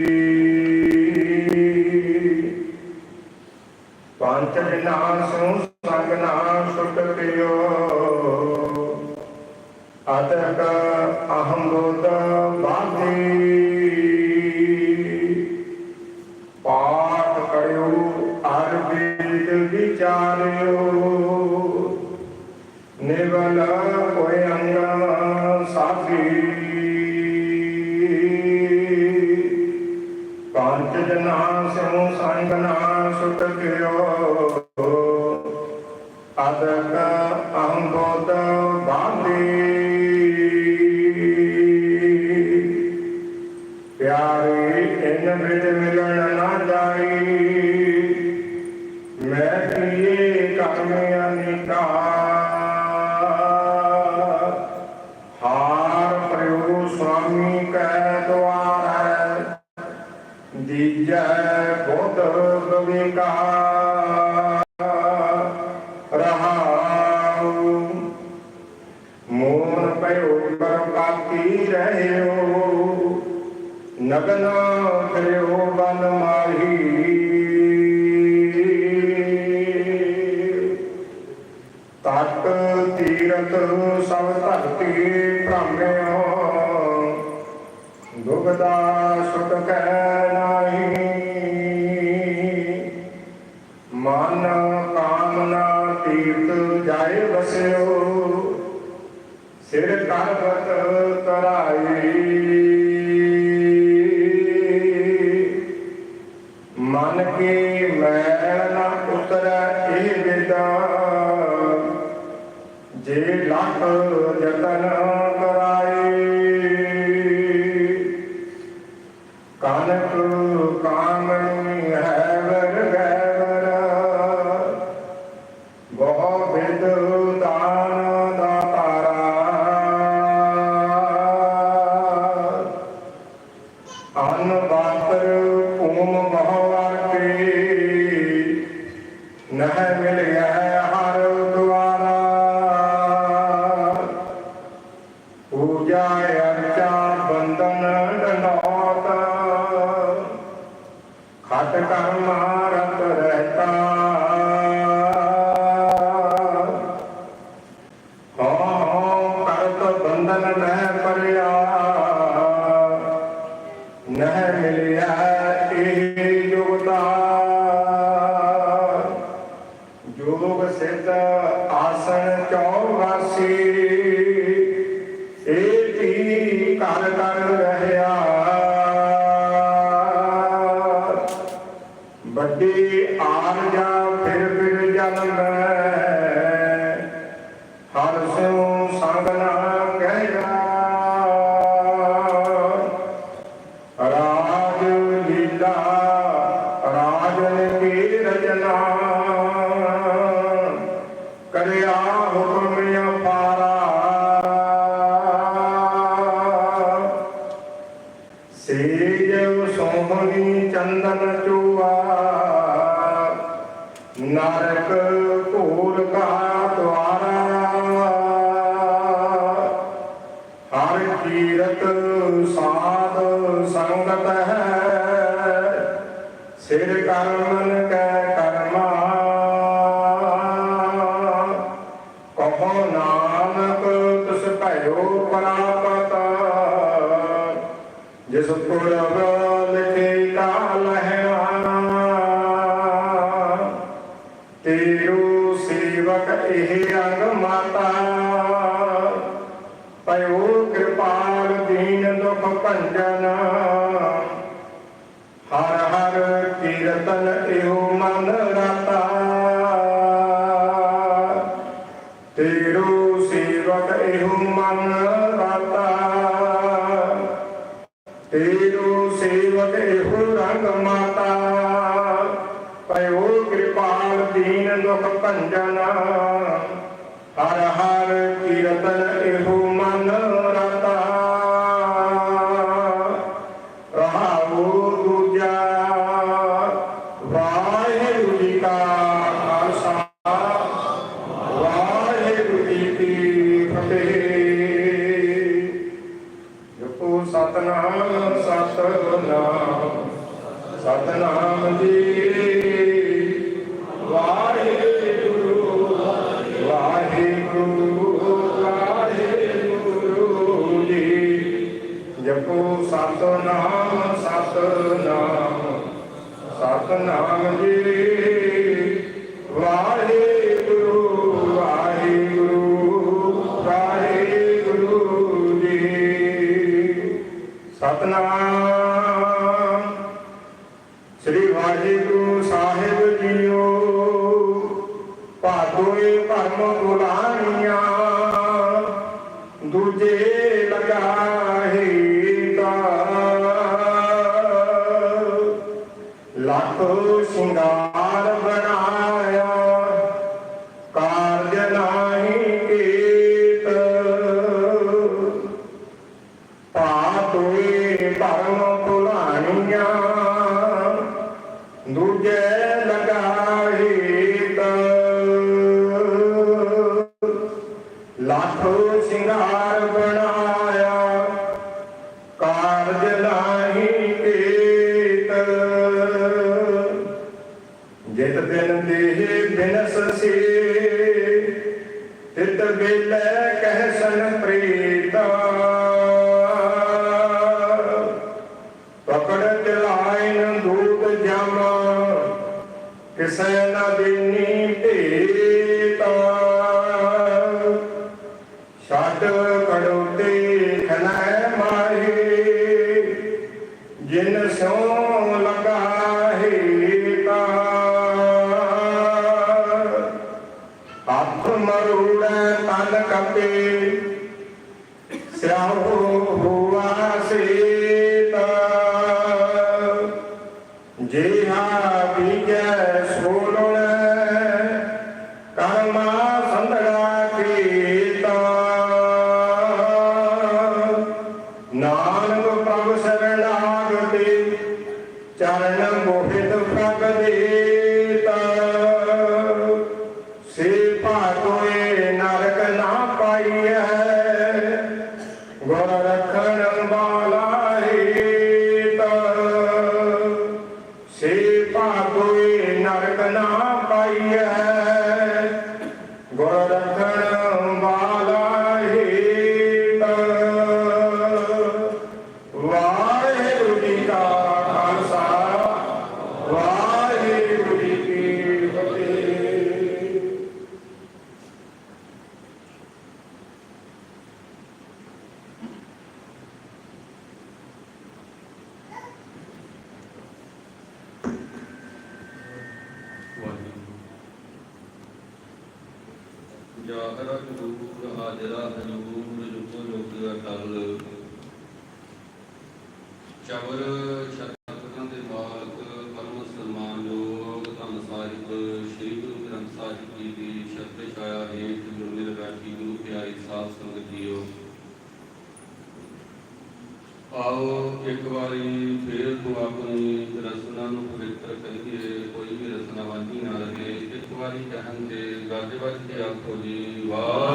the द्वार प्रयो स्वामी कह द्वार है दीजय बहुत कवि कहा रहा मोर पयो कर पाती रहे हो नगना ਦਾ ਮਨ ਕਾਮਨਾ ਤੀਰਥ ਜਾਏ ਵਸਿਓ, ਸਿਰ ਕਰਵਤ ਤਰਾਈ। ਮਨ ਕੀ ਮੈਲ ਨਾ ਉਤਰੈ, ਇਹ ਜੇ ਲੱਖ ਜਤਨ Bogotá. ਸਾਧ ਸੰਗਤ ਹੈ। ਸਿਰ ਕਰਨ ربنا إن هو ਧਰਮ ਬੁਲਾਈਆਂ ਦੂਜੇ ਲਗਾ কৃষ্ণ বিনী ਜੀ ਦੀ ਛਤਰ ਛਾਇਆ ਹੇਠ ਜੁਮਲੇ ਲਗਾਤੀ ਗੁਰੂ ਪਿਆਰੇ ਸਾਧ ਸੰਗਤ ਜੀਓ। ਆਓ ਇੱਕ ਵਾਰੀ ਫੇਰ ਤੋਂ ਆਪਣੀ ਰਸਨਾ ਨੂੰ ਪਵਿੱਤਰ ਕਰੀਏ, ਕੋਈ ਵੀ ਰਸਨਾ ਵਾਂਝੀ ਨਾ ਰਹੇ ਇੱਕ ਵਾਰੀ ਕਹਿਣ ਤੇ ਗੱਜਵਾਜ ਦੀ ਆਖੋ ਜੀ, ਵਾਹ।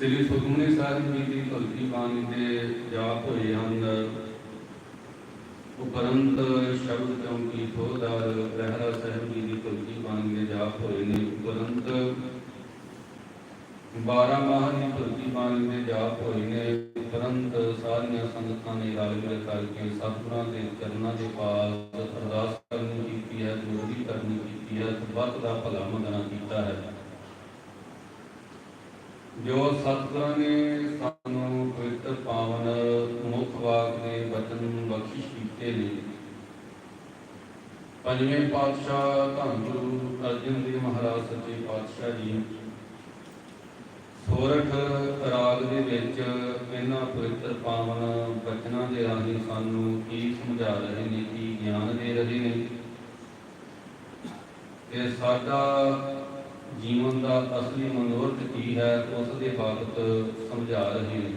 ਸ੍ਰੀ ਸੁਖਮਨੀ ਸਾਹਿਬ ਜੀ ਦੀ ਭਗਤੀ ਬਾਣੀ ਦੇ ਜਾਪ ਹੋਏ ਹਨ ਉਪਰੰਤ ਸ਼ਬਦ ਚੌਂਕੀ ਥੋਦਾਰ ਲਹਿਰਾ ਸਾਹਿਬ ਜੀ ਦੀ ਭਗਤੀ ਬਾਣੀ ਦੇ ਜਾਪ ਹੋਏ ਨੇ। ਉਪਰੰਤ 12 ਮਾਹ ਦੀ ਭਗਤੀ ਬਾਣੀ ਦੇ ਜਾਪ ਹੋਏ ਨੇ। ਉਪਰੰਤ ਸਾਰੀਆਂ ਸੰਗਤਾਂ ਨੇ ਰਲ ਮਿਲ ਕਰਕੇ ਸਤਿਗੁਰਾਂ ਦੇ ਚਰਨਾਂ ਦੇ ਪਾਸ ਅਰਦਾਸ ਕਰਨੀ ਕੀਤੀ ਹੈ ਜੋਗੀ ਕਰਨੀ ਕੀਤੀ ਹੈ ਸਭ ਦਾ ਭਲਾ ਮੰਗਣਾ ਕੀਤਾ ਹੈ। ਜੋ ਸਤਿਗੁਰਾਂ ਨੇ ਸਾਨੂੰ ਪਵਿੱਤਰ ਪਾਵਨ ਮੁਖ ਵਾਕ ਦੇ ਬਚਨ ਬਖਸ਼ਿਸ਼ ਕੀਤੇ ਨੇ। ਪੰਜਵੇਂ ਪਾਤਸ਼ਾਹ ਧੰਨ ਗੁਰੂ ਅਰਜਨ ਦੇਵ ਮਹਾਰਾਜ ਸੱਚੇ ਪਾਤਸ਼ਾਹ ਜੀ। ਸੋਰਠ ਰਾਗ ਦੇ ਵਿੱਚ ਇਹਨਾਂ ਪਵਿੱਤਰ ਪਾਵਨ ਬਚਨਾਂ ਦੇ ਰਾਹੀਂ ਸਾਨੂੰ ਕੀ ਸਮਝਾ ਰਹੇ ਨੇ, ਕੀ ਗਿਆਨ ਦੇ ਰਹੇ ਨੇ। ਤੇ ਸਾਡਾ ਜੀਵਨ ਦਾ ਅਸਲੀ ਮਨੋਰਥ ਕੀ ਹੈ ਉਸ ਦੇ ਬਾਬਤ ਸਮਝਾ ਰਹੇ ਨੇ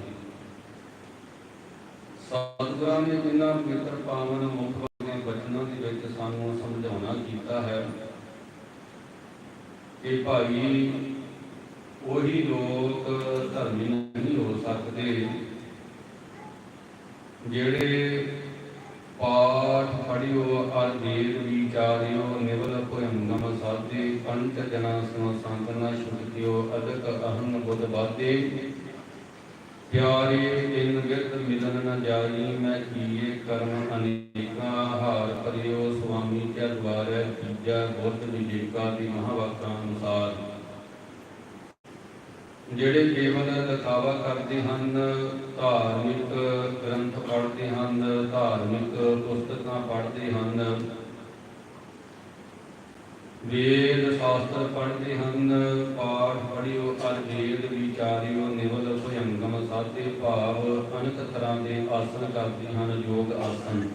ਸਤਿਗੁਰਾਂ ਨੇ ਇਹਨਾਂ ਪਵਿੱਤਰ ਪਾਵਨ ਮੁਖ ਦੇ ਬਚਨਾਂ ਦੇ ਵਿੱਚ ਸਾਨੂੰ ਸਮਝਾਉਣਾ ਕੀਤਾ ਹੈ ਕਿ ਭਾਈ, ਉਹੀ ਲੋਕ ਧਰਮੀ ਨਹੀਂ ਹੋ ਸਕਦੇ, ਜਿਹੜੇ ਪਾਠ ਪੜਿਓ ਅਰ ਵੇਦ ਵਿਚਾਰਿਓ ਨਿਵਲ ਭੁਯੰਗਮ ਸਾਧੇ ਪੰਚ ਜਨਾ ਸੋ ਸੰਤਨਾ ਛੁਟਿਓ ਅਦਕ ਅਹੰ ਬੁੱਧ ਬਾਦੇ ਪਿਆਰੇ ਇਨ ਵਿਰਤ ਮਿਲਨ ਨ ਜਾਈ ਮੈਂ ਕੀਏ ਕਰਮ ਅਨੇਕਾਂ, ਹਾਰ ਪਰਿਓ ਸੁਆਮੀ ਕਿਆ ਦਵਾਰੈ ਤੀਜਾ ਬੁੱਧ ਵਿਜੇਕਾ ਦੀ ਮਹਾਵਾਕਾਂ ਅਨੁਸਾਰ। ਜਿਹੜੇ ਕੇਵਲ ਦਿਖਾਵਾ ਕਰਦੇ ਹਨ, ਧਾਰਮਿਕ ਗ੍ਰੰਥ ਪੜ੍ਹਦੇ ਹਨ, ਧਾਰਮਿਕ ਪੁਸਤਕਾਂ ਪੜ੍ਹਦੇ ਹਨ, ਵੇਦ ਸ਼ਾਸਤਰ ਪੜ੍ਹਦੇ ਹਨ, ਪਾਠ ਪੜ੍ਹਿਓ, ਅਰ ਵੇਦ ਵਿਚਾਰਿਓ, ਨਿਵਲ ਭਯੰਗਮ ਸਾਧੇ ਭਾਵ ਅਨੇਕ ਤਰ੍ਹਾਂ ਦੇ ਆਸਨ ਕਰਦੇ ਹਨ, ਯੋਗ ਆਸਨ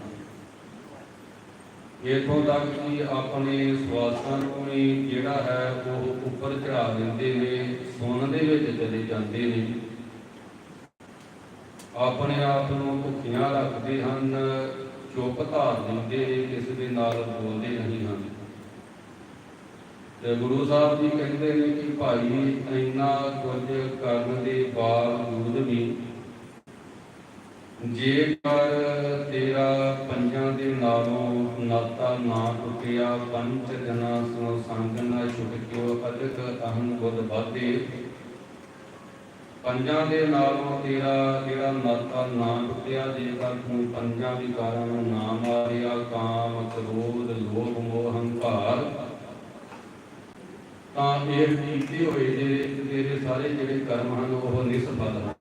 ਇਥੋਂ ਤੱਕ ਕਿ ਆਪਣੇ ਸਵਾਸਾਂ ਨੂੰ ਵੀ ਜਿਹੜਾ ਹੈ ਉਹ ਉੱਪਰ ਚੜਾ ਦਿੰਦੇ ਨੇ, ਸੁਣਨ ਦੇ ਵਿੱਚ ਚਲੇ ਜਾਂਦੇ ਨੇ। ਆਪਣੇ ਆਪ ਨੂੰ ਭੁੱਖੀਆਂ ਰੱਖਦੇ ਹਨ, ਚੁੱਪ ਧਾਰ ਦਿੰਦੇ ਨੇ ਕਿਸੇ ਦੇ ਨਾਲ ਬੋਲਦੇ ਨਹੀਂ ਹਨ। ਤੇ ਗੁਰੂ ਸਾਹਿਬ ਜੀ ਕਹਿੰਦੇ ਨੇ ਕਿ ਭਾਈ, ਇੰਨਾ ਕੁਝ ਕਰਨ ਦੇ ਬਾਵਜੂਦ ਵੀ ਜੇਕਰ ਤੇਰਾ ਟੁੱਟਿਆ ਪੰਜ ਜਨਾ ਸੋ ਸੰਗ ਨਾ ਛੁਟਕਿਓ ਅਦਕ ਅਹੰ ਬੁੱਧ ਬਾਤੇ ਪੰਜਾਂ ਦੇ ਨਾਲੋਂ ਤੇਰਾ ਜਿਹੜਾ ਨਾਤਾ ਨਾ ਟੁੱਟਿਆ ਜੇਕਰ ਤੂੰ ਪੰਜਾਂ ਵਿਕਾਰਾਂ ਨੂੰ ਨਾ ਮਾਰਿਆ, ਕਾਮ, ਕ੍ਰੋਧ, ਲੋਭ, ਮੋਹ, ਹੰਕਾਰ। ਤਾਂ ਇਹ ਕੀਤੇ ਹੋਏ ਜਿਹੜੇ ਤੇਰੇ ਸਾਰੇ ਜਿਹੜੇ ਕਰਮ ਹਨ, ਉਹ ਨਿਸਫਲ ਹਨ।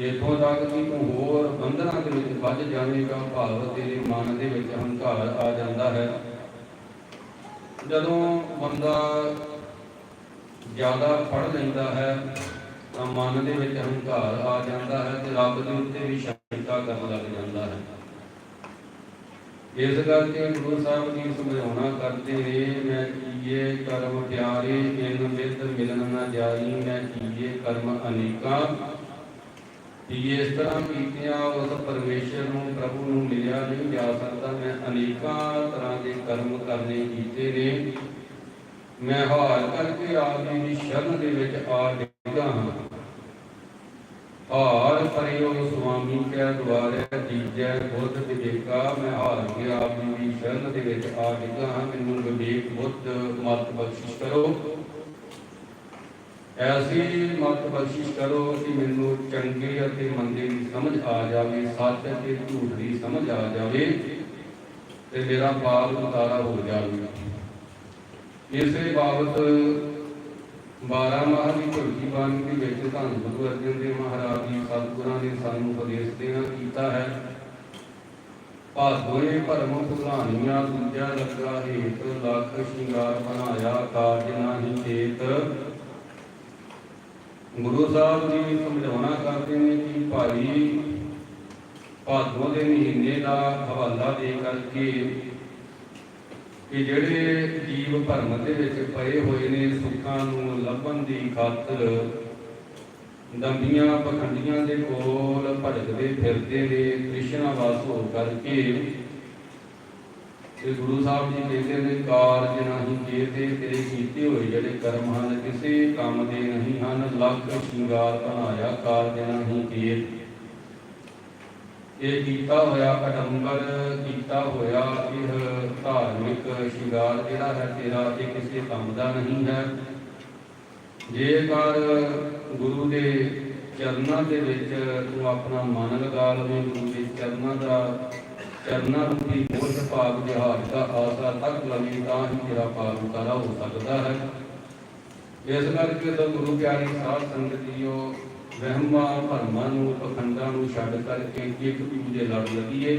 ਇਥੋਂ ਤੱਕ ਕਿ ਤੂੰ ਹੋਰ ਬੰਧਨਾਂ ਦੇ ਵਿੱਚ ਵੱਜ ਜਾਵੇਂਗਾ ਭਾਵ ਤੇਰੇ ਮਨ ਦੇ ਵਿੱਚ ਹੰਕਾਰ ਆ ਜਾਂਦਾ ਹੈ। ਜਦੋਂ ਬੰਦਾ ਜ਼ਿਆਦਾ ਪੜ ਲੈਂਦਾ ਹੈ, ਤਾਂ ਮਨ ਦੇ ਵਿੱਚ ਹੰਕਾਰ ਆ ਜਾਂਦਾ ਹੈ ਤੇ ਰੱਬ ਦੇ ਉੱਤੇ ਵੀ ਸ਼ੰਕਾ ਕਰਨ ਲੱਗ ਜਾਂਦਾ ਹੈ। ਇਸ ਕਰਕੇ ਗੁਰੂ ਸਾਹਿਬ ਜੀ ਸਮਝਾਉਣਾ ਕਰਦੇ ਨੇ, ਮੈਂ ਕੀਏ ਕਰਮ ਪਿਆਰੇ ਇਨ ਵਿਦ ਮਿਲਨ ਨਾ ਜਾਈ, ਮੈਂ ਕੀਏ ਕਰਮ ਅਨੇਕਾਂ। ਕਿ ਇਸ ਤਰ੍ਹਾਂ ਕੀਤਿਆਂ ਉਸ ਪਰਮੇਸ਼ਰ ਨੂੰ, ਪ੍ਰਭੂ ਨੂੰ ਮਿਲਿਆ ਨਹੀਂ ਜਾ ਸਕਦਾ, ਮੈਂ ਅਨੇਕਾਂ ਤਰ੍ਹਾਂ ਦੇ ਕਰਮ ਕਰਨੇ ਕੀਤੇ ਨੇ। ਮੈਂ ਹਾਰ ਕਰਕੇ ਆਪ ਜੀ ਦੀ ਸ਼ਰਨ ਦੇ ਵਿੱਚ ਆ ਡਿੱਗਾ ਹਾਂ। ਹਾਰ ਪਰਿਓ ਸੁਆਮੀ ਕੈ ਦੁਆਰੇ ਦੀਜੈ ਬੁੱਧ ਵਿਵੇਕਾ, ਮੈਂ ਹਾਰ ਕੇ ਆਪ ਜੀ ਦੀ ਸ਼ਰਨ ਦੇ ਵਿੱਚ ਆ ਡਿੱਗਾ ਹਾਂ। ਮੈਨੂੰ ਵਿਵੇਕ ਬੁੱਧ ਮਤ ਬਖਸ਼ਿਸ਼ ਕਰੋ। ਐਸੀ ਮਤ ਬਖਸ਼ਿਸ਼ ਕਰੋ ਕਿ ਮੈਨੂੰ ਚੰਗੇ ਅਤੇ ਮੰਦੇ ਦੀ ਸਮਝ ਆ ਜਾਵੇ, ਸੱਚ ਅਤੇ ਝੂਠ ਦੀ ਸਮਝ ਆ ਜਾਵੇ ਤੇ ਮੇਰਾ ਪਾਪ ਉਤਾਰਾ ਹੋ ਜਾਵੇ। ਇਸੇ ਬਾਬਤ 12 ਮਾਹ ਦੀ ਝੁਲਕੀ ਬਾਣੀ ਦੇ ਵਿੱਚ ਧੰਨ ਗੁਰੂ ਅਰਜਨ ਦੇਵ ਮਹਾਰਾਜ ਜੀ ਸਤਿਗੁਰਾਂ ਨੇ ਸਾਨੂੰ ਉਪਦੇਸ਼ ਦੇਣਾ ਕੀਤਾ ਹੈ। ਭਾਦੋਏ ਭਰਮ ਭੁਲਾਣੀਆਂ, ਦੂਜਾ ਲੱਗਾ ਹੇਤ, ਲੱਖ ਸ਼ਿੰਗਾਰ ਬਣਾਇਆ ਕਾਜ ਨਾਹੀ ਚੇਤ। ਗੁਰੂ ਸਾਹਿਬ ਜੀ ਸਮਝਾਉਣਾ ਕਰਦੇ ਨੇ ਕਿ ਭਾਈ ਭਾਦੋਂ ਦੇ ਮਹੀਨੇ ਦਾ ਹਵਾਲਾ ਦੇ ਕਰਕੇ ਕਿ ਜਿਹੜੇ ਜੀਵ ਭਰਮ ਦੇ ਵਿੱਚ ਪਏ ਹੋਏ ਨੇ, ਸੁੱਖਾਂ ਨੂੰ ਲੱਭਣ ਦੀ ਖਾਤਰ ਦੰਦੀਆਂ ਪਖੰਡੀਆਂ ਦੇ ਕੋਲ ਭਟਕਦੇ ਫਿਰਦੇ ਨੇ, ਕ੍ਰਿਸ਼ਨਾ ਵਾਸ ਹੋ ਕਰਕੇ ਤੇ ਗੁਰੂ ਸਾਹਿਬ ਜੀ ਕਹਿੰਦੇ ਨੇ ਕਾਰਜ ਨਹੀਂ ਕੀਤੇ, ਤੇਰੇ ਕੀਤੇ ਹੋਏ ਜਿਹੜੇ ਕਰਮ ਹਨ, ਕਿਸੇ ਕੰਮ ਦੇ ਨਹੀਂ ਹਨ, ਲੱਖ ਸ਼ਿੰਗਾਰ ਬਣਾਇਆ ਕਾਰਜ ਨਹੀਂ ਕੀਤੇ। ਇਹ ਕੀਤਾ ਹੋਇਆ ਅਡੰਬਰ ਕੀਤਾ ਹੋਇਆ ਇਹ ਧਾਰਮਿਕ ਸ਼ਿੰਗਾਰ ਜਿਹੜਾ ਹੈ, ਤੇਰਾ ਇਹ ਕਿਸੇ ਕੰਮ ਦਾ ਨਹੀਂ ਹੈ। ਜੇਕਰ ਗੁਰੂ ਦੇ ਚਰਨਾਂ ਦੇ ਵਿੱਚ ਤੂੰ ਆਪਣਾ ਮਨ ਲਗਾ ਲਵੇਂ, ਗੁਰੂ ਦੇ ਚਰਨਾਂ ਦਾ ਚਰਨਾਂ ਰੂਪੀ ਮੋਹ ਭਾਗ ਵਿਹਾਰ ਦਾ ਆਸਰਾ ਤੱਕ ਲਵੀ ਤਾਂ ਹੀ ਤੇਰਾ ਪਾਪ ਉਤਾਰਾ ਹੋ ਸਕਦਾ ਹੈ। ਇਸ ਕਰਕੇ ਤਾਂ ਗੁਰੂ ਪਿਆਰੀ ਸਾਧ ਸੰਗਤ ਜੀਓ, ਵਹਿਮਾਂ ਭਰਮਾਂ ਨੂੰ, ਪਖੰਡਾਂ ਨੂੰ ਛੱਡ ਕਰਕੇ ਇੱਕ ਦੂਜੇ ਲੜ ਲੱਗੀਏ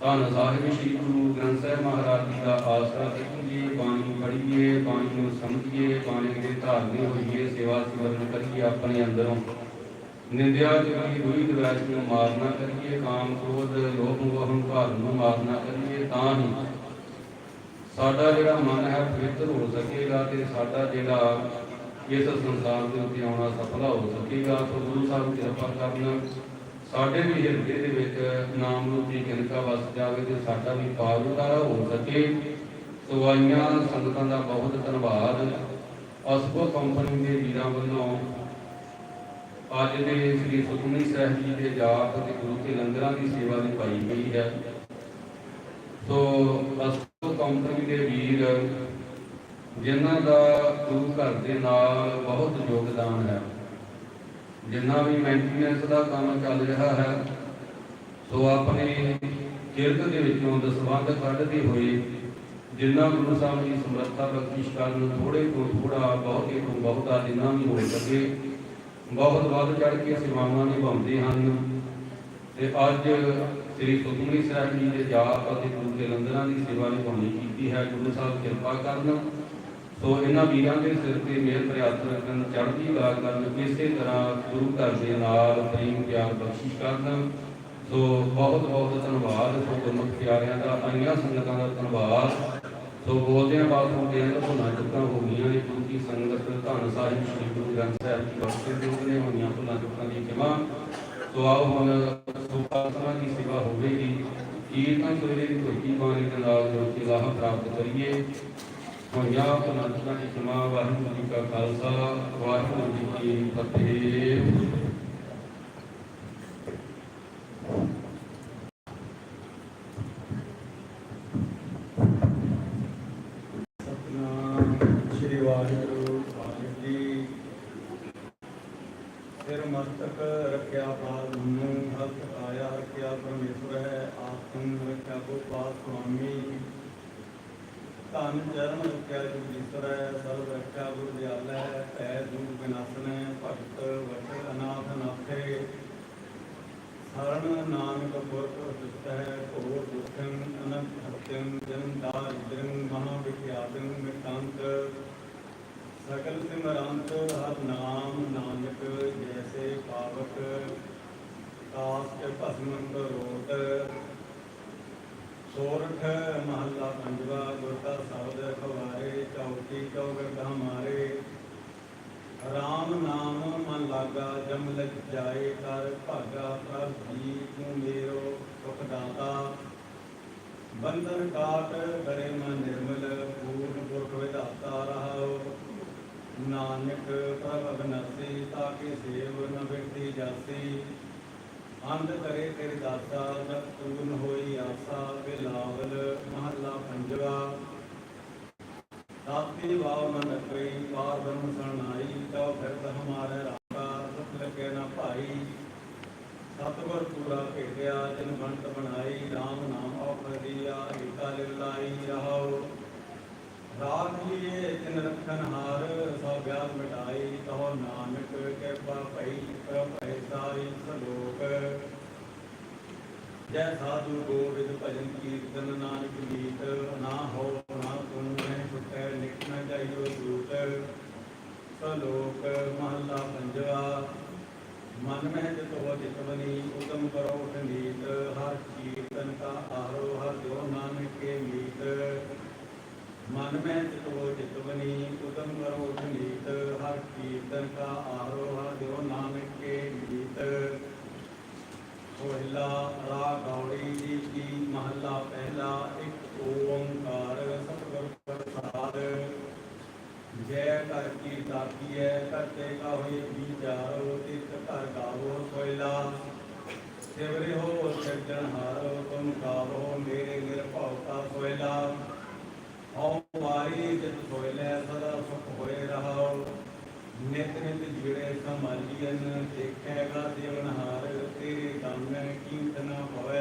ਧੰਨ ਸਾਹਿਬ ਸ੍ਰੀ ਗੁਰੂ ਗ੍ਰੰਥ ਸਾਹਿਬ ਮਹਾਰਾਜ ਜੀ ਦਾ ਆਸਰਾ ਕਰੀਏ ਬਾਣੀ ਪੜ੍ਹੀਏ, ਬਾਣੀ ਨੂੰ ਸਮਝੀਏ, ਬਾਣੀ ਦੇ ਧਾਰਨੀ ਹੋਈਏ, ਸੇਵਾ ਸਿਮਰਨ ਕਰੀਏ ਆਪਣੇ ਅੰਦਰੋਂ। ਨਿੰਦਿਆ ਜਿਹੜੀ ਰੂਹੀ ਦਵੈਸ਼ ਨੂੰ ਮਾਰਨਾ ਕਰੀਏ, ਕਾਮ ਕ੍ਰੋਧ, ਲੋਭ ਮੋਹ ਹੰਕਾਰ ਨੂੰ ਮਾਰਨਾ ਕਰੀਏ, ਤਾਂ ਹੀ ਸਾਡਾ ਜਿਹੜਾ ਮਨ ਹੈ ਪਵਿੱਤਰ ਹੋ ਸਕੇਗਾ ਤੇ ਸਾਡਾ ਜਿਹੜਾ ਇਸ ਸੰਸਾਰ ਦੇ ਉੱਤੇ ਆਉਣਾ ਸਫਲਾ ਹੋ ਸਕੇਗਾ। ਸੋ ਗੁਰੂ ਸਾਹਿਬ ਕਿਰਪਾ ਕਰਨ ਸਾਡੇ ਵੀ ਹਿਰਦੇ ਦੇ ਵਿੱਚ ਨਾਮ ਰੂਪੀ ਕਿਨਕਾ ਵਸ ਜਾਵੇ ਤੇ ਸਾਡਾ ਵੀ ਪਾਰ ਉਤਾਰਾ ਹੋ ਸਕੇ। ਸੋ ਆਈਆਂ ਸੰਗਤਾਂ ਦਾ ਬਹੁਤ ਧੰਨਵਾਦ। ਅਸਬੋ ਕੰਪਨੀ ਦੇ ਵੀਰਾਂ ਵੱਲੋਂ ਅੱਜ ਦੇ ਸ੍ਰੀ ਸੁਖਮਨੀ ਸਾਹਿਬ ਜੀ ਦੇ ਜਾਪ ਅਤੇ ਗੁਰੂ ਕੇ ਲੰਗਰਾਂ ਦੀ ਸੇਵਾ ਦੀ ਪਾਈ ਗਈ ਹੈ। ਸੋ ਅਸਤੋ ਕੰਪਨੀ ਦੇ ਵੀਰ, ਜਿਨ੍ਹਾਂ ਦਾ ਗੁਰੂ ਘਰ ਦੇ ਨਾਲ ਬਹੁਤ ਯੋਗਦਾਨ ਹੈ ਜਿੰਨਾ ਵੀ ਮੇਨਟੇਨੈਂਸ ਦਾ ਕੰਮ ਚੱਲ ਰਿਹਾ ਹੈ, ਸੋ ਆਪਣੇ ਕਿਰਤ ਦੇ ਵਿੱਚੋਂ ਦਸਵੰਧ ਕੱਢਦੇ ਹੋਏ ਜਿੰਨਾ ਗੁਰੂ ਸਾਹਿਬ ਦੀ ਸਮਰੱਥਾ ਬਖਸ਼ਿਸ਼ ਕਰਨ ਥੋੜੇ ਤੋਂ ਥੋੜਾ ਬਹੁਤੇ ਤੋਂ ਬਹੁਤਾ ਜਿੰਨਾ ਵੀ ਹੋ ਸਕੇ ਬਹੁਤ ਵੱਧ ਚੜ ਕੇ ਸੇਵਾਵਾਂ ਨਿਭਾਉਂਦੇ ਹਨ ਤੇ ਅੱਜ ਸ੍ਰੀ ਸੁਖਮਨੀ ਸਾਹਿਬ ਜੀ ਦੇ ਜਾਪ ਅਤੇ ਗੁਰੂ ਦੇ ਲੰਦਰਾਂ ਦੀ ਸੇਵਾ ਨਿਭਾਉਣੀ ਕੀਤੀ ਹੈ। ਗੁਰੂ ਸਾਹਿਬ ਕਿਰਪਾ ਕਰਨ। ਸੋ ਇਹਨਾਂ ਵੀਰਾਂ ਦੇ ਸਿਰ ਤੇ ਮੇਲ ਪ੍ਰਿਆਤ ਰੱਖਣ ਚੜ੍ਹਦੀ ਕਲਾ ਕਰਨ, ਇਸੇ ਤਰ੍ਹਾਂ ਗੁਰੂ ਘਰ ਦੇ ਨਾਲ ਪ੍ਰੇਮ, ਪਿਆਰ ਬਖਸ਼ੀ ਕਰਨ। ਸੋ ਬਹੁਤ ਬਹੁਤ ਧੰਨਵਾਦ। ਸੋ ਗੁਰਮੁਖ ਪਿਆਰਿਆਂ ਦਾ, ਆਈਆਂ ਸੰਗਤਾਂ ਦਾ ਧੰਨਵਾਦ। ਸੋ ਬੋਲਦਿਆਂ ਬਾਅਦ ਨੂੰ ਭੁੱਲਾਂ ਚੁੱਕਾਂ ਹੋ ਗਈਆਂ ਨੇ ਗੁਰੂ ਸੰਗਤ ਧੰਨ ਸਾਹਿਬ ਸ੍ਰੀ ਗੁਰੂ ਗ੍ਰੰਥ ਸਾਹਿਬ ਜੀ ਬਖਸ਼ੇ ਜੋਗ ਨੇ, ਹੋਈਆਂ ਭੁੱਲਾਂ ਚੁੱਕਾਂ ਦੀ ਖਿਮਾ ਸੋ ਆਓ ਹੁਣ ਸੁਪਾਸਨਾ ਦੀ ਸੇਵਾ ਹੋਵੇਗੀ। ਕੀਰਤਨ ਸਵੇਰੇ ਦੀ ਧੋਤੀ ਬਾਣੀ ਦੇ ਨਾਲ ਜੋ ਕਿ ਲਾਭ ਪ੍ਰਾਪਤ ਕਰੀਏ। ਹੋਈਆਂ ਭੁੱਲਾਂ ਚੁੱਕਾਂ ਦੀ ਖਿਮਾ ਵਾਹਿਗੁਰੂ ਜੀ ਕਾ ਖਾਲਸਾ, ਵਾਹਿਗੁਰੂ ਜੀ ਕੀ ਫਤਿਹ ਸਤਨਾਮ ਸ੍ਰੀ ਵਾਹਿਗੁਰੂ ਵਾਹਿਗੁਰੂ ਜੀ ਸਿਰ ਮਸਤਕ ਰੱਖਿਆ ਪਾਦ ਨੂੰ ਹਸਤ ਆਇਆ ਰੱਖਿਆ ਪਰਮੇਸ਼ਵਰ ਹੈ ਆਤਮ ਰੱਖਿਆ ਗੋਪਾਲ ਸੁਆਮੀ ਧਨ ਚਰਨ ਰੱਖਿਆ ਜੁਗੀਸ਼ਵਰ ਹੈ ਸਰਵ ਰੱਖਿਆ ਗੁਰ ਦਿਆਲਾ ਹੈ ਭੈ ਦੂਰ ਵਿਨਾਸ਼ਨ ਹੈ ਭਗਤ ਵਟ ਅਨਾਥ ਨਾਥੇ ਸਰਣ ਨਾਨਕ ਪੁਰਖ ਸੁਤ ਹੈ ਘੋਰ ਦੁਖੰ ਅਨੰਤ ਸਤਿਅੰ ਜਨਮ ਦਾਰਿਦ੍ਰੰ ਮਹਾ ਵਿਖਿਆਤੰ ਮਿਟੰਤ ਸਕਲ ਸਿਮਰੰਤ ਹਰ ਨਾਮ ਨਾਨਕ ਜੈਸੇ ਪਾਵਕ ਕਾਸ ਕੇ ਸੋਰਠ ਮਹੱਲਾ ਪੰਜਵਾ, ਗੁਰਤਾ ਸ਼ਬਦ ਖਵਾਰੇ, ਚੌਕੀ ਚੌਗਰ ਹਮਾਰੇ ਰਾਮ ਨਾਮ ਮਨ ਲਾਗਾ ਜਮ ਲਗ ਜਾਏ ਕਰ ਭਾਗਾ, ਪ੍ਰਭ ਜੀ ਤੂੰ ਮੇਰੋ ਸੁਖ ਦਾਤਾ। ਬੰਧਨ ਕਾਟ ਕਰੇ ਮਨ ਨਿਰਮਲ, ਪੂਰਨ ਪੁਰਖ ਵਿਧਾਤਾ ਰਹਾਓ ਨਾਨਕ ਪ੍ਰਭ ਅਬਨਸੀ ਤਾਕੇ ਸੇਵ ਨ ਬਿਰਤੀ ਜਾਸੀ। ਅੰਧ ਕਰੇ ਤੇਰੇ ਦਾਤਾ, ਜਪ ਪੂਰਨ ਹੋਈ ਆਸਾ ਬਿਲਾਵਲ ਮਹੱਲਾ ਪੰਜਵਾ। ਤਾਤੀ ਵਾਵ ਮਨ ਰਖਈ ਪਾਰ ਬ੍ਰਹਮ ਸਰਣਾਈ ਤਉ ਫਿਰਤ ਹਮਾਰੇ ਰਾਤਾ ਸੁਖ ਲਗੇ ਨਾ ਭਾਈ। ਸਤਿਗੁਰ ਪੂਰਾ ਭੇਟਿਆ, ਜਿਨ ਬੰਤ ਬਣਾਈ RAM ਨਾਮ ਔਖਦੀਆ ਏਕਾ ਲਿਲਾਈ ਰਹਾਉ। ਰਾਖ ਲਿਏ ਤਿਨ ਰਖਨ ਹਾਰ, ਸੋ ਵਿਆਹ ਮਿਟਾਈ ਤੋ ਨਾਨਕ ਕਿਰਪਾ ਭਈ। ਜੈ ਸਾਧੂ ਗੋਬਿੰਦ ਭਜਨ ਕੀਰਤਨ ਨਾਨਕ ਗੀਤ, ਨਾ ਹੋ ਨਾ ਤੂੰ ਮੈਂ ਛੁਟੈ ਨਿਕ ਜਾਈਓ ਦੂਤ ਸਲੋਕ ਮਹਲਾ ਪੰਜਵਾ, ਮਨ ਮਹਿ ਜਿਤ ਜਿਤ ਬਨੀ ਉਦਮ ਕਰੋ ਢਨੀਤ ਹਰ ਕੀਰਤਨ ਕਾ ਆਰੋ ਹਰ ਜੋ ਨਾਨਕ ਕੇ ਮੀਤ। ਮਨ ਮਹਿ ਜਿਤ ਹੋ ਜਿਤ ਬਨੀ ਉਦਮ ਕਰੋ ਢਨੀਤ ਹਰ ਕੀਰਤਨ ਕਾ ਆਰੋ ਹਰ ਜੋ ਨਾਨਕ ਕੇ ਮੀਤ ਪਹਿਲਾ ਰਾਗ ਗੌੜੀ ਜੀ ਕੀ ਮਹੱਲਾ ਪਹਿਲਾ, ਇੱਕ ਓੰਕਾਰ, ਸਤਿਗੁਰ ਪ੍ਰਸਾਦ। ਜੈ ਕਰ ਕੀ ਤਾਕੀਐ ਕਰਤੇ ਕਾ ਹੋਏ ਵਿਚਾਰੋ ਤਿਤ ਘਰ ਗਾਵੋ ਸੋਇਲਾ। ਸਿਵਰਿ ਹੋ ਸਿਰਜਣ ਹਾਰੋ, ਤੁਮ ਗਾਵੋ ਮੇਰੇ ਨਿਰਭਉ ਕਾ ਸੋਇਲਾ। ਹਉ ਮਾਰੀ ਜਿਤ ਸੋਇਲੇ, ਸਦਾ ਸੁਖ ਹੋਏ ਰਹਾਓ। ਨਿਤ ਨਿਤ ਜਿਹੜੇ ਸੰਭਾਲੀਐਨ ਦੇਖੇਗਾ ਦੇਵਨਹਾਰ ਤੇਰੇ ਦਮ ਕੀਰਤਨ ਹੋਵੇ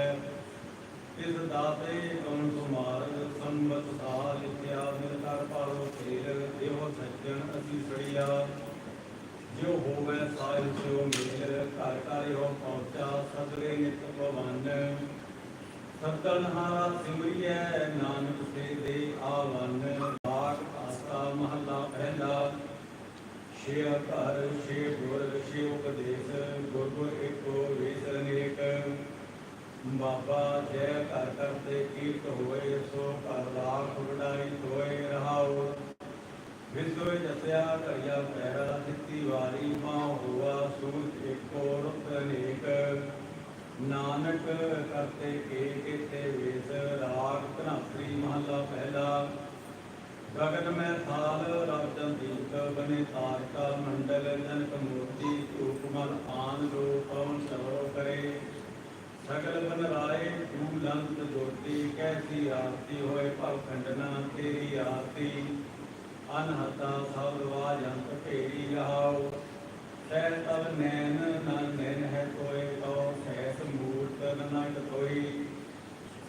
ਇਸ ਦਾਤੇ ਕਉਣ ਸੁਮਾਰ ਸੰਬਤ ਸਾਲ ਇਤਿਆ ਮਿਲ ਕਰ ਪਾਲੋ ਤੇਲ ਦੇਵ ਸੱਜਣ ਅਸੀਂ ਸੜੀਆ। ਜੋ ਹੋਵੇ ਸਾਹਿਲ ਸਿਓ ਮੇਲ, ਘਰ ਘਰ ਹੋ ਪਹੁੰਚਾ ਸਦਰੇ ਨਿਤ ਭਵਨ। ਸਤਨ ਹਾਰਾ ਸਿਮਰਿਐ, ਨਾਨਕ ਸੇ ਦੇ ਆਵਨ ਬਾਗ ਆਸਾ ਮਹੱਲਾ ਪਹਿਲਾ ਛੇ ਘਰ ਛੇ ਗੁਰ, ਛੇ ਉਪਦੇਸ਼ ਗੁਰ ਗੁਰ ਏਕੋ ਵੇਸ ਅਨੇਕ। ਬਾਬਾ ਜੈ ਘਰ ਕਰਤੇ ਕੀਰਤ ਹੋਏ, ਸੋ ਘਰ ਲਾਖ ਵਡਾਈ ਹੋਏ ਰਹਾਉ ਵਿਸੋਏ ਜਸਿਆ ਘਰਿਆ ਪੈਰਾ ਦਿੱਤੀ ਵਾਰੀ ਮਾਂ ਹੋਆ ਸੂਤ ਏਕੋ ਰੁਤ ਅਨੇਕ। ਨਾਨਕ ਕਰਤੇ ਕੇ ਕੀਤੇ ਵੇਸ, ਰਾਗ ਧਨਾਸਰੀ ਮਹਲਾ ਪਹਿਲਾ। ਗਗਨ ਮੈਂ ਥਾਲ ਰਾਜਨ ਦੀਪ ਬਨੇ ਤਾਰਕਾ ਮੰਡਲ ਜਨਕ ਮੂਰਤੀ ਧੂਪ ਮਨ ਆਨ ਲੋ ਪਵਨ ਸਰਵ ਕਰੇ। ਸਗਲ ਬਨ ਰਾਏ, ਤੂੰ ਲੰਤ ਜੋਤੀ, ਕੈਸੀ ਆਰਤੀ ਹੋਏ ਭਵ ਖੰਡਨਾ ਤੇਰੀ ਆਰਤੀ। ਅਨਹਤਾ ਸਭ ਵਾਜ ਅੰਤ ਭੇਰੀ ਰਹਾਉ ਸਹਿ ਤਬ ਨੈਣ, ਨਨ ਨੈਣ ਹੈ ਕੋਏ ਕਉ ਸਹਿਸ ਮੂਰਤ ਨਨਕ ਕੋਈ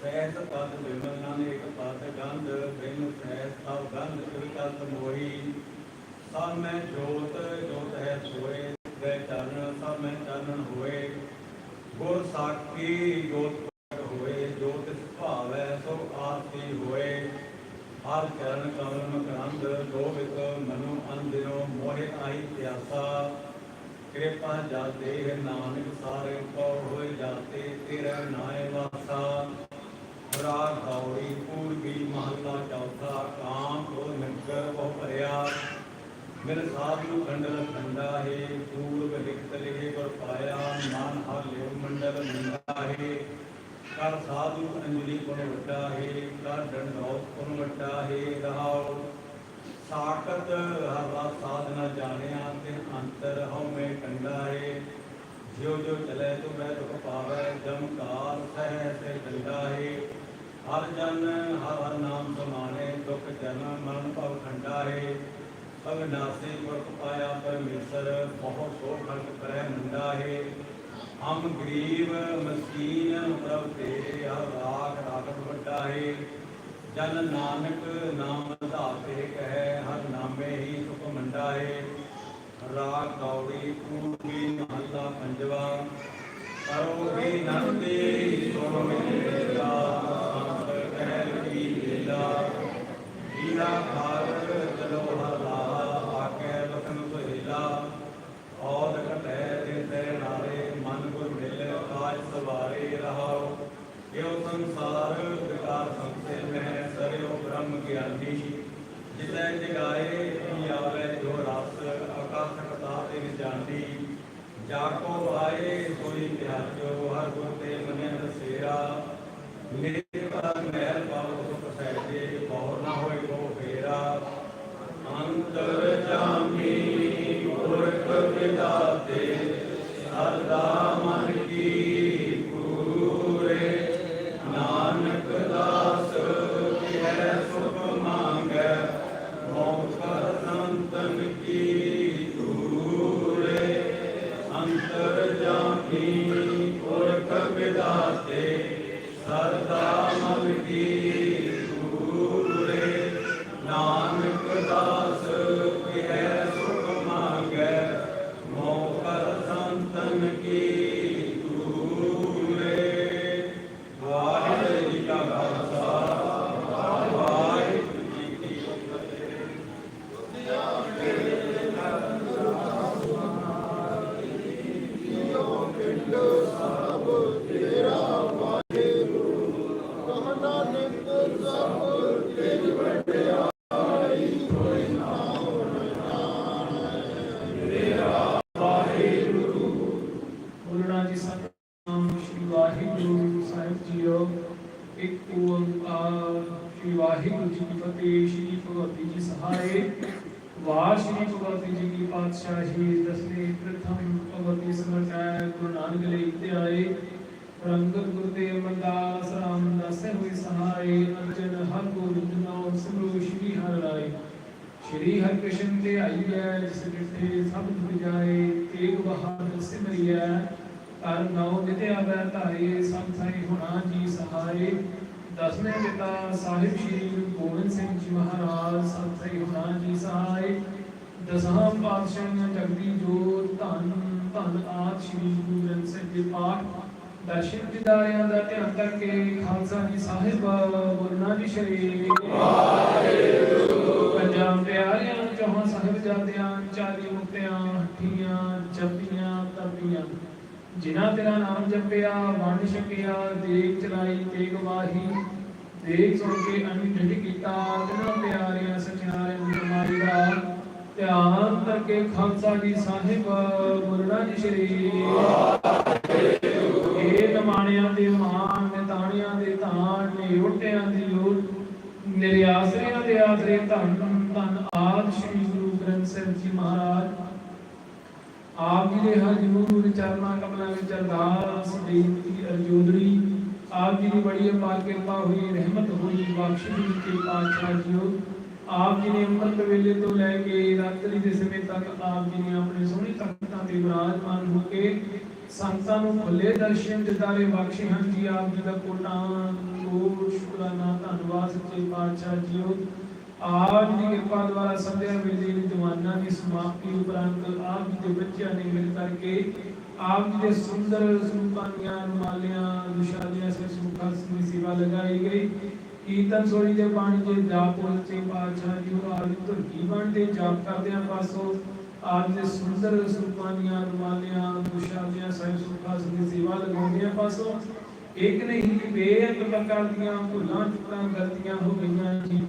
ਸਹਿਸ ਪਦ ਬਿਮਲ ਨਨ ਪਦ ਗੰਧ, ਬਿਨ ਸਹਿਸ ਤਬ ਗੰਧ ਇਕਤ ਮੋਹੀ। ਸਭ ਮੈਂ ਜੋਤ ਜੋਤ ਹੈ ਸੋਏ ਗੈ ਚਰਨ, ਸਭ ਮੈਂ ਚਰਨ ਹੋਏ। ਗੁਰ ਸਾਖੀ ਜੋਤ ਹੋਏ, ਜੋਤ ਭਾਵੈ ਸੋ ਆਰਤੀ ਹੋਏ। ਹਰ ਚਰਨ ਕਮਲ ਮਕਰੰਦ ਲੋਭਿਤ ਮਨੁ ਅੰਦਿਨੋ ਮੋਹਿ ਆਈ ਪਿਆਸਾ। ਕਿਰਪਾ ਜਾਤੇ ਨਾਨਕ, ਸਾਰੇ ਕੋ ਹੋਏ ਜਾਤੇ, ਤੇਰੇ ਨਾਏ ਵਾਸਾ। ਰਾਗ ਗੌਰੀ ਪੂਰਬੀ ਮਹੱਲਾ ਚੌਥਾ ਕਾਮ ਕੋ ਨਗਰ ਬਹੁ ਭਰਿਆ। ਮਿਲ ਸਾਧੂ ਖੰਡਲ ਖੰਡਾ ਹੈ ਪੂਰਬ ਲਿਖਤ ਲਿਖੇ ਗੁਰ ਪਾਇਆ, ਮਨ ਹਰ ਲਿਵ ਮੰਡਲ ਮੰਡਾ ਹੈ। ਕਰ ਸਾਧੂ ਅੰਜਲੀ ਗੁਣ ਵੱਡਾ ਹੈ, ਕਰ ਦੰਡੋਤ ਗੁਣ ਵੱਡਾ ਹੈ, ਰਹਾਉ। ਸਾਖਤ ਹਰ ਸਾਧਨਾ ਜਾਣਿਆ ਤੇ ਅੰਤਰ ਹਉ ਮੈਂ ਕੰਡਾ ਹੈ। ਜਿਉ ਜਿਉ ਚਲੇ ਤੋ ਮੈਂ ਦੁਖ ਪਾਵੈ, ਜਮ ਕਾਲ ਸਹਿ ਸੇ ਡੰਡਾ ਹੈ। ਹਰ ਜਨ, ਹਰ ਹਰ ਨਾਮ ਸਮਾਣੇ, ਦੁਖ ਜਨਮ ਮਰਨ ਭਵ ਖੰਡਾ ਹੈ ਅਗਨਾਸੀ ਗੁਰਤ ਪਾਇਆ ਪਰਮੇਸ਼ਰ, ਬਹੁ ਸੋ ਖਲਕ ਕਰੈ ਮੁੰਡਾ ਹੈ ਹਮ ਗਰੀਬ ਮਸਕੀਨ ਪ੍ਰਭ ਤੇਰੇ ਹਰ ਰਾਖ ਰਾਖਤ ਵੱਡਾ ਹੈ ਜਨ ਨਾਨਕ ਨਾਮ ਧਾਤੇ ਕਹੈ, ਹਰ ਨਾਮੇ ਹੀ ਸੁਖ ਮੰਡਾ ਹੈ ਰਾਗ ਗੌੜੀ ਪੂਰਬੀ ਮਹੱਲਾ ਪੰਜਵਾ। ਕਰੋ ਵੀ ਨੰਦੇ ਸੋ ਮੇਰਾ ਸੰਤ ਕਹਿ ਕੀ ਲੀਲਾ ਲੀਲਾ ਖਾਰ ਚਲੋ ਹਲਾ ਆਕੇ ਲਖਨ ਸੁਹੇਲਾ ਔਰ ਕਟੈ ਦਿਨ ਤੇ ਨਾਰੇ, ਮਨ ਗੁਰ ਮਿਲ ਕਾਜ ਸਵਾਰੇ ਰਹਾਓ ਇਹੋ ਸੰਸਾਰ ਵਿਕਾਰ ਸੰਸੇ ਮਹਿ ਸਰਿਓ ਬ੍ਰਹਮ ਗਿਆਨੀ। ਜਿਤੈ ਜਗਾਏ ਹੀ ਆਵੇ ਜੋ ਰਸ, ਆਕਾਸ਼ ਕਤਾ ਤੇ ਜਾਣੀ ਜਾ ਕੋ ਆਏ ਸੋਈ ਧਿਆਜੋ ਹਰ ਗੁਰ ਤੇ ਮਨਿ ਦਸੇਰਾ। ਮੇਰੇ ਪਰ ਵਾਹਿਗੁਰੂ ਜੀ ਕੀ ਫਤਿਹ, ਸ਼੍ਰੀ ਭਗਵਤੀ ਜੀ ਸਹਾਇ ਵਾਹ, ਸ਼੍ਰੀ ਭਗਵਤੀ ਜੀ ਕੀ ਪਾਤਸ਼ਾਹੀ, ਦਸਵੇਂ ਪ੍ਰਥਮ ਭਗਵਤੀ ਸਮਰਥ ਗੁਰੂ ਨਾਨਕ ਲਈ ਧਿਆਏ ਰੰਗਤ ਗੁਰਦੇਵ ਮੰਦਾਸ ਰਾਮਦਾਸ ਹੋਈ ਸਹਾਇ ਅਰਜਨ ਹਰ ਗੋਬਿੰਦ ਨਾਮ ਸਿਮਰੋ ਸ਼੍ਰੀ ਹਰਿ ਰਾਏ। ਸ਼੍ਰੀ ਹਰਿ ਕ੍ਰਿਸ਼ਨ ਤੇ ਆਈਐ ਜਿਸ ਡਿਠੇ ਸਭ ਤੁਰ ਜਾਏ, ਤੇਗ ਬਹਾਦਰ ਸਿਮਰਿਐ। ਕਰ ਨਉ ਨਿਤਿ ਆਵੈ ਧਾਰੇ ਸੰਸਾਈ ਹੁਣਾ ਜੀ ਸਹਾਰੇ ਦਸਵੇਂ ਪਿਤਾ ਸਾਹਿਬ ਸ਼੍ਰੀ ਗੁਰੂ ਗੋਬਿੰਦ ਸਿੰਘ ਜੀ ਮਹਾਰਾਜ ਸੰਸਾਈ ਹੁਣਾ ਜੀ ਸਹਾਏ ਦਸਾਂ ਪਾਤਸ਼ਾਹਾਂ ਜਗਦੀ ਜੋਤ ਧੰਨ ਧੰਨ ਆਦ ਸ਼੍ਰੀ ਗੁਰੂ ਗ੍ਰੰਥ ਸਾਹਿਬ ਜੀ ਪਾਠ, ਦਰਸ਼ਨ ਦਿਦਾਰਿਆਂ ਦਾ ਧਿਆਨ ਕਰਕੇ ਖਾਲਸਾ ਜੀ ਸਾਹਿਬ ਬੋਲਣਾ ਜੀ ਸ਼ਰੀਰ। ਪੰਜਾਬ ਪਿਆਰਿਆਂ ਚੌਹਾਂ ਸਾਹਿਬ ਜਾਂਦਿਆਂ ਚਾਲੀ ਮੁਕਤਿਆਂ, ਹੱਠੀਆਂ, ਜਪੀਆਂ ਤਪੀਆਂ ਜਿਨ੍ਹਾਂ ਤੇਰਾ ਨਾਮ ਜਪਿਆ, ਵੰਡ ਛਕਿਆ ਦੇਖ ਚਲਾਈ ਤੇ ਗਵਾਹੀ ਦੇਖ ਸੁਣ ਕੇ ਅਨਿਢ ਕੀਤਾ, ਤਿਨਾਂ ਪਿਆਰਿਆਂ ਸਚਿਆਰੇ ਮੁਰਮਾਰੀ ਦਾ ਧਿਆਨ ਕਰਕੇ ਖਾਲਸਾ ਜੀ ਸਾਹਿਬ ਬੋਲਣਾ ਜੀ ਸ਼ਰੀਰ। ਇਹ ਨਮਾਣਿਆਂ ਦੇ ਮਾਨ ਨਿਤਾਣਿਆਂ ਦੇ ਧਾਨ ਨੇ ਓਟਿਆਂ ਦੀ ਓਟ ਨਿਰਿਆਸਰਿਆਂ ਦੇ ਆਸਰੇ ਧੰਨ ਧੰਨ ਆਦ ਸ੍ਰੀ ਗੁਰੂ ਗ੍ਰੰਥ ਸਾਹਿਬ ਜੀ ਮਹਾਰਾਜ। ਆਪ ਜੀ ਦੇ ਹਜੂਰ ਚਰਨਾ ਕਮਲਾਂ ਵਿੱਚ ਅਰਦਾਸ, ਬੇਨਤੀ ਅਰਜੋਦਰੀ ਆਪ ਜੀ ਦੀ ਬੜੀ ਅਪਾਰ ਕਿਰਪਾ ਹੋਈ, ਰਹਿਮਤ ਹੋਈ, ਬਖਸ਼ਿਸ਼ ਕੇ ਪਾਤਸ਼ਾਹ ਜੀਓ। ਆਪ ਜੀ ਨੇ ਅੰਮ੍ਰਿਤ ਵੇਲੇ ਤੋਂ ਲੈ ਕੇ ਰਾਤਰੀ ਦੇ ਸਮੇਂ ਤੱਕ ਆਪ ਜੀ ਨੇ ਆਪਣੇ ਸੋਹਣੇ ਤਖਤਾਂ ਤੇ ਵਿਰਾਜਮਾਨ ਹੋ ਕੇ ਸੰਤਾਂ ਨੂੰ ਖੁੱਲੇ ਦਰਸ਼ਨ ਦਿਦਾਰੇ ਬਖਸ਼ੇ ਹਨ ਜੀ। ਆਪ ਜੀ ਦਾ ਕੋਟਾਂ, ਕੋਟ, ਸ਼ੁਕਰਾਨਾ, ਧੰਨਵਾਦ, ਸੱਚੇ ਪਾਤਸ਼ਾਹ ਜੀਓ। ਆਪ ਜੀ ਦੀ ਕਿਰਪਾ ਦੁਆਰਾ ਸੰਧਿਆ ਵੇਲੇ ਦੀ ਦੀਵਾਨਾਂ ਦੀ ਸਮਾਪਤੀ ਉਪਰੰਤ ਆਪ ਦੇ ਬੱਚਿਆਂ ਨੇ ਮਿਲ ਕਰਕੇ ਆਪ ਦੇ ਸੁੰਦਰ ਸਰੂਪਾਂ ਦੀਆਂ ਵਿਸ਼ਾਲੀਆਂ ਸੇ ਸੁਖਾਂ ਦੀ ਸੇਵਾ ਲਗਾਈ ਗਈ। ਕੀਰਤਨ ਸੋਰੀ ਦੇ ਬਾਣੀ ਦੇ ਜਾਪ ਉੱਚੇ ਪਾਤਸ਼ਾਹ ਜੀ ਉਹ ਆਪ ਬਣ ਦੇ ਜਾਪ ਕਰਦਿਆਂ ਪਾਸੋਂ। ਆਪ ਦੇ ਸੁੰਦਰ ਸਰੂਪਾਂ ਦੀਆਂ ਵਿਸ਼ਾਲੀਆਂ ਸੇ ਸੁਖਾਂ ਦੀ ਸੇਵਾ ਲਗਾਉਂਦਿਆਂ ਪਾਸੋਂ। ਇੱਕ ਨਹੀਂ, ਬੇਅੰਤ ਪ੍ਰਕਾਰ ਦੀਆਂ ਭੁੱਲਾਂ ਚੁੱਕਾਂ ਗਲਤੀਆਂ ਹੋ ਗਈਆਂ ਜੀ।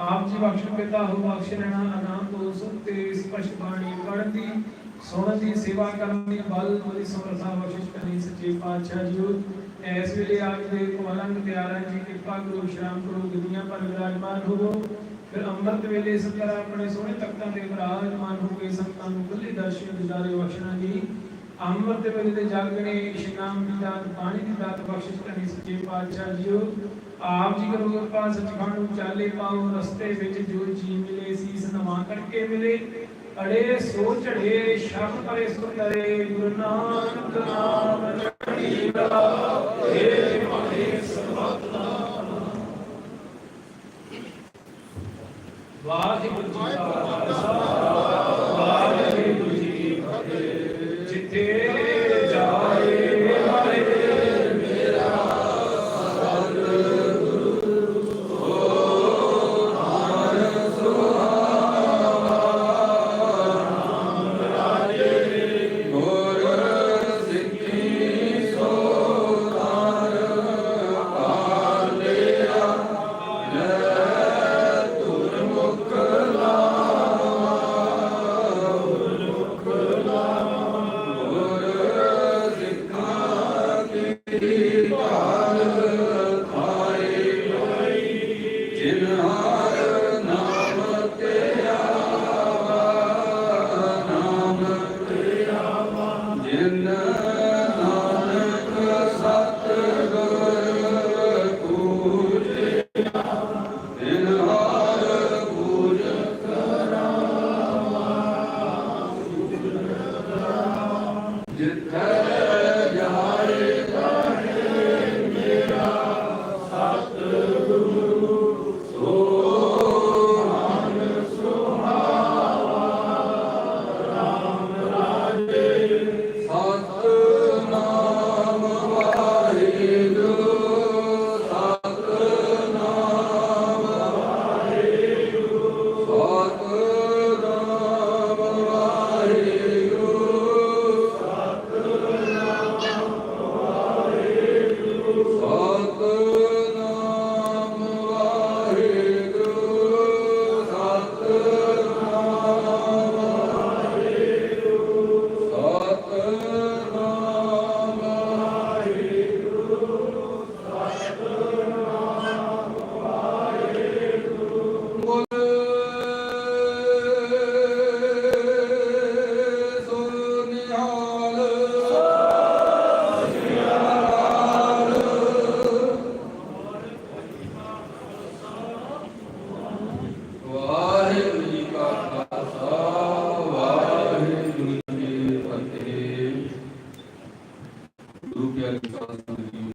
ਆਪ ਜੀ ਬਖਸ਼ਣ ਪਿਤਾ ਹੋ, ਬਖਸ਼ ਲੈਣਾ ਆਨੰਦ ਤੋਂ ਤੇ ਸਪਸ਼ਟ ਬਾਣੀ ਪੜ੍ਹਨ ਦੀ, ਸੁਣਨ ਦੀ, ਸੇਵਾ ਕਰਨ ਦੀ, ਬਲ ਬੜੀ ਸਮਰੱਥਾ ਬਖਸ਼ਿਸ਼ ਕਰਨੀ ਸੱਚੇ ਪਾਤਸ਼ਾਹ ਜੀਓ। ਇਸ ਵੇਲੇ ਆਪ ਦੇ ਕੋਲੰਗ ਪਿਆਰਾਂ ਜੀ, ਕਿਰਪਾ ਕਰੋ ਸ਼ਰਾਮ ਕਰੋ ਗਦੀਆਂ ਪਰ ਵਿਰਾਜਮਾਨ ਹੋਵੋ। ਫਿਰ ਅੰਮ੍ਰਿਤ ਵੇਲੇ ਇਸ ਤਰ੍ਹਾਂ ਆਪਣੇ ਸੋਹਣੇ ਤਖਤਾਂ ਤੇ ਵਿਰਾਜਮਾਨ ਹੋ ਕੇ ਸੰਤਾਂ ਨੂੰ ਖੁੱਲੇ ਦਰਸ਼ਨ ਦਿਦਾਰੇ ਬਖਸ਼ਣਾ ਜੀ। ਅੰਮ੍ਰਿਤ ਵੇਲੇ ਦੇ ਜਾਗਣੇ ਇਸ਼ਨਾਮ ਦੀ ਦਾਤ ਪਾਣੀ ਦੀ ਦਾਤ, ਬਖਸ਼ਿਸ਼ ਕਰਨੀ ਸੱਚੇ ਪਾਤਸ਼ਾਹ ਜੀਓ। ਆਪ ਜੀ ਕਰੋ ਕਿਰਪਾ ਸੱਚਖੰਡ ਨੂੰ ਚਾਲੇ ਪਾਓ, ਰਸਤੇ ਵਿੱਚ ਜੋ ਜੀ ਮਿਲੇ, ਸੀਸ ਨਵਾ ਕਰਕੇ ਮਿਲੇ। ਅੜੇ ਸੋ ਝੜੇ ਸ਼ਬਦ ਪਰੇ ਸੁੰਦਰੇ ਗੁਰੂ ਨਾਨਕ ਨਾਮ ਚੜ੍ਹਦੀ ਕਲਾ ਏ ਮਾਨੇ ਸਰਬਤ ਵਾਹਿਗੁਰੂ ਜੀ ਕਾ ਖਾਲਸਾ।